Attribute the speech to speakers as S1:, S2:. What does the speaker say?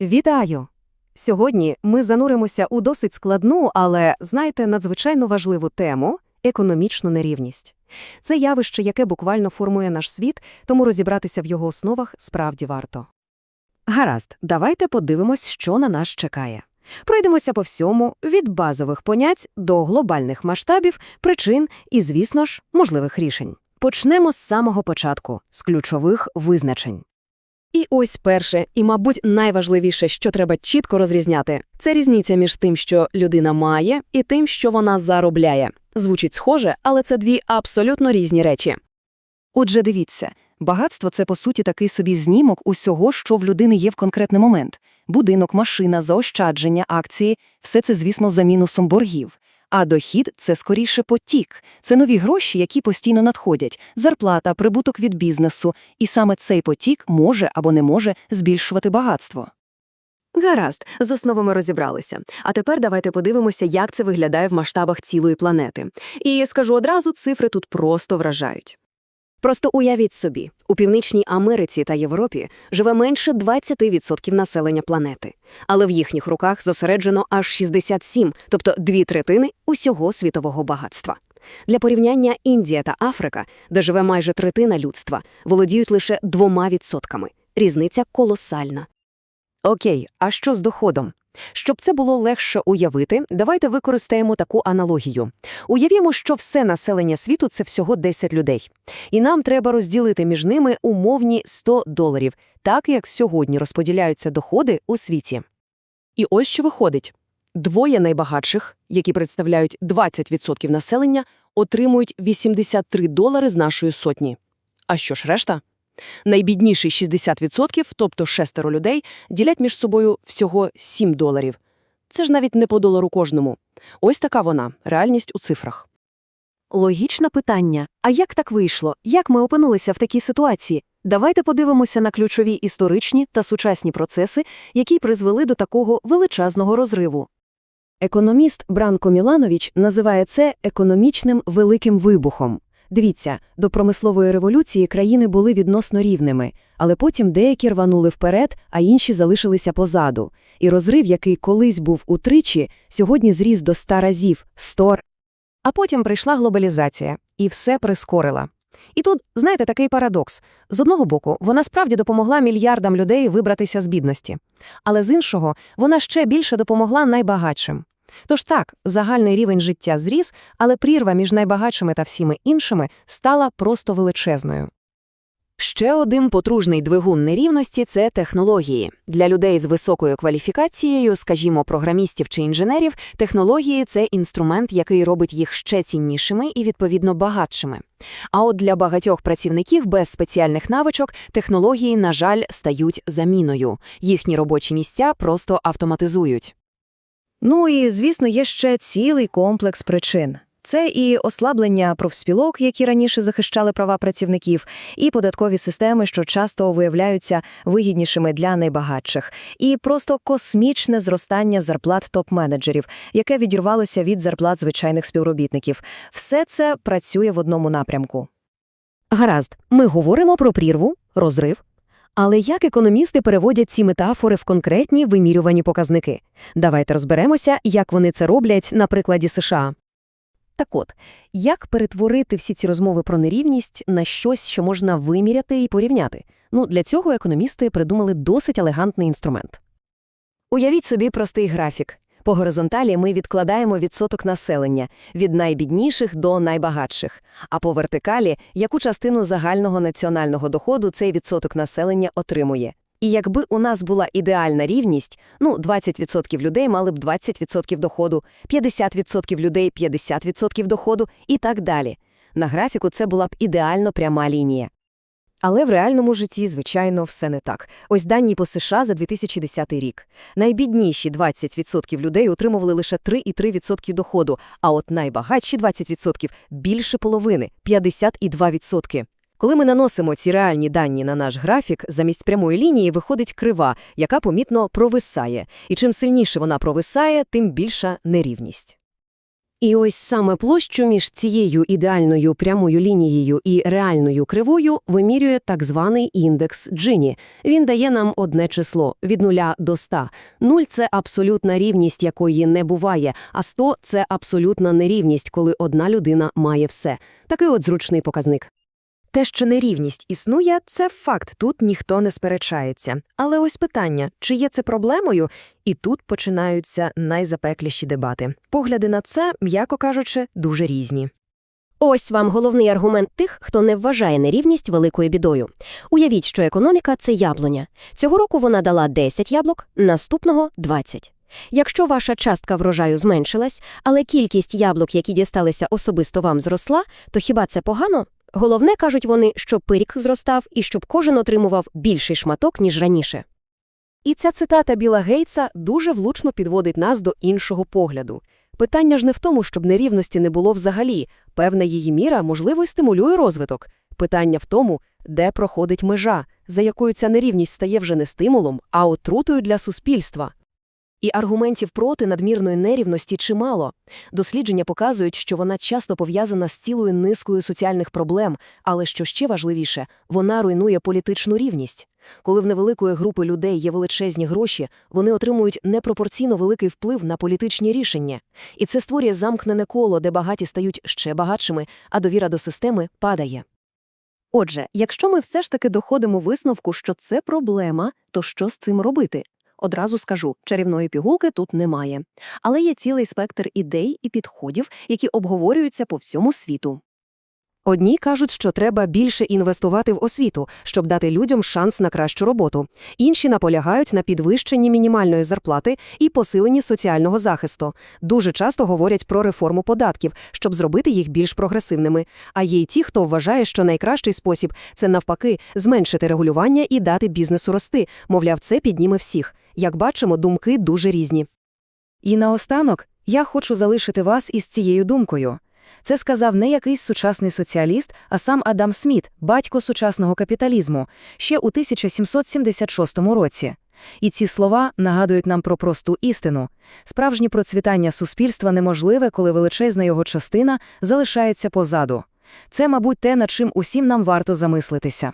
S1: Вітаю! Сьогодні ми зануримося у досить складну, але, знаєте, надзвичайно важливу тему економічну нерівність. Це явище, яке буквально формує наш світ, тому розібратися в його основах справді варто. Гаразд, давайте подивимось, що на нас чекає. Пройдемося по всьому, від базових понять до глобальних масштабів, причин і, звісно ж, можливих рішень. Почнемо з самого початку, з ключових визначень. І ось перше, і, мабуть, найважливіше, що треба чітко розрізняти, це різниця між тим, що людина має, і тим, що вона заробляє. Звучить схоже, але це дві абсолютно різні речі. Отже, дивіться, багатство це по суті такий собі знімок усього, що в людини є в конкретний момент: будинок, машина, заощадження, акції все це, звісно, за мінусом боргів. А дохід це скоріше потік, це нові гроші, які постійно надходять, зарплата, прибуток від бізнесу, і саме цей потік може або не може збільшувати багатство. Гаразд, з основами розібралися. А тепер давайте подивимося, як це виглядає в масштабах цілої планети. І скажу одразу, цифри тут просто вражають. Просто уявіть собі, у Північній Америці та Європі живе менше 20% населення планети, але в їхніх руках зосереджено аж 67, тобто дві третини усього світового багатства. Для порівняння Індія та Африка, де живе майже третина людства, володіють лише двома відсотками. Різниця колосальна. Окей, а що з доходом? Щоб це було легше уявити, давайте використаємо таку аналогію. Уявімо, що все населення світу – це всього 10 людей. І нам треба розділити між ними умовні 100 доларів, так як сьогодні розподіляються доходи у світі. І ось що виходить. Двоє найбагатших, які представляють 20% населення, отримують 83 долари з нашої сотні. А що ж решта? Найбідніший 60%, тобто шестеро людей, ділять між собою всього 7 доларів. Це ж навіть не по долару кожному. Ось така вона, реальність у цифрах. Логічне питання. А як так вийшло? Як ми опинилися в такій ситуації? Давайте подивимося на ключові історичні та сучасні процеси, які призвели до такого величезного розриву. Економіст Бранко Міланович називає це економічним великим вибухом. Дивіться, до промислової революції країни були відносно рівними, але потім деякі рванули вперед, а інші залишилися позаду. І розрив, який колись був утричі, сьогодні зріс до ста разів – сто. А потім прийшла глобалізація, і все прискорила. І тут, знаєте, такий парадокс. З одного боку, вона справді допомогла мільярдам людей вибратися з бідності. Але з іншого, вона ще більше допомогла найбагатшим. Тож так, загальний рівень життя зріс, але прірва між найбагатшими та всіми іншими стала просто величезною. Ще один потружний двигун нерівності – це технології. Для людей з високою кваліфікацією, скажімо, програмістів чи інженерів, технології – це інструмент, який робить їх ще ціннішими і, відповідно, багатшими. А от для багатьох працівників без спеціальних навичок технології, на жаль, стають заміною. Їхні робочі місця просто автоматизують. Ну і, звісно, є ще цілий комплекс причин. Це і ослаблення профспілок, які раніше захищали права працівників, і податкові системи, що часто виявляються вигіднішими для найбагатших, і просто космічне зростання зарплат топ-менеджерів, яке відірвалося від зарплат звичайних співробітників. Все це працює в одному напрямку. Гаразд, ми говоримо про прірву, розрив. Але як економісти переводять ці метафори в конкретні вимірювані показники? Давайте розберемося, як вони це роблять на прикладі США. Так от, як перетворити всі ці розмови про нерівність на щось, що можна виміряти і порівняти? Ну, для цього економісти придумали досить елегантний інструмент. Уявіть собі простий графік. По горизонталі ми відкладаємо відсоток населення від найбідніших до найбагатших, а по вертикалі яку частину загального національного доходу цей відсоток населення отримує. І якби у нас була ідеальна рівність, ну 20% людей мали б 20% доходу, 50% людей 50% доходу і так далі. На графіку це була б ідеально пряма лінія. Але в реальному житті, звичайно, все не так. Ось дані по США за 2010 рік. Найбідніші 20% людей отримували лише 3,3% доходу, а от найбагатші 20% – більше половини – 52%. Коли ми наносимо ці реальні дані на наш графік, замість прямої лінії виходить крива, яка помітно провисає. І чим сильніше вона провисає, тим більша нерівність.
S2: І ось саме площу між цією ідеальною прямою лінією і реальною кривою вимірює так званий індекс Джині. Він дає нам одне число – від 0 до 100. 0 – це абсолютна рівність, якої не буває, а 100 – це абсолютна нерівність, коли одна людина має все. Такий от зручний показник.
S1: Те, що нерівність існує, це факт, тут ніхто не сперечається. Але ось питання, чи є це проблемою? І тут починаються найзапекліші дебати. Погляди на це, м'яко кажучи, дуже різні.
S2: Ось вам головний аргумент тих, хто не вважає нерівність великою бідою. Уявіть, що економіка – це яблуня. Цього року вона дала 10 яблук, наступного – 20. Якщо ваша частка врожаю зменшилась, але кількість яблук, які дісталися особисто вам, зросла, то хіба це погано? Головне, кажуть вони, щоб пиріг зростав і щоб кожен отримував більший шматок, ніж раніше.
S1: І ця цитата Біла Гейтса дуже влучно підводить нас до іншого погляду. Питання ж не в тому, щоб нерівності не було взагалі. Певна її міра, можливо, й стимулює розвиток. Питання в тому, де проходить межа, за якою ця нерівність стає вже не стимулом, а отрутою для суспільства. І аргументів проти надмірної нерівності чимало. Дослідження показують, що вона часто пов'язана з цілою низкою соціальних проблем, але що ще важливіше, вона руйнує політичну рівність. Коли в невеликої групи людей є величезні гроші, вони отримують непропорційно великий вплив на політичні рішення. І це створює замкнене коло, де багаті стають ще багатшими, а довіра до системи падає. Отже, якщо ми все ж таки доходимо висновку, що це проблема, то що з цим робити? Одразу скажу, чарівної пігулки тут немає. Але є цілий спектр ідей і підходів, які обговорюються по всьому світу. Одні кажуть, що треба більше інвестувати в освіту, щоб дати людям шанс на кращу роботу. Інші наполягають на підвищенні мінімальної зарплати і посиленні соціального захисту. Дуже часто говорять про реформу податків, щоб зробити їх більш прогресивними. А є й ті, хто вважає, що найкращий спосіб – це навпаки зменшити регулювання і дати бізнесу рости. Мовляв, це підніме всіх. Як бачимо, думки дуже різні. І наостанок я хочу залишити вас із цією думкою. Це сказав не якийсь сучасний соціаліст, а сам Адам Сміт, батько сучасного капіталізму, ще у 1776 році. І ці слова нагадують нам про просту істину. Справжнє процвітання суспільства неможливе, коли величезна його частина залишається позаду. Це, мабуть, те, над чим усім нам варто замислитися.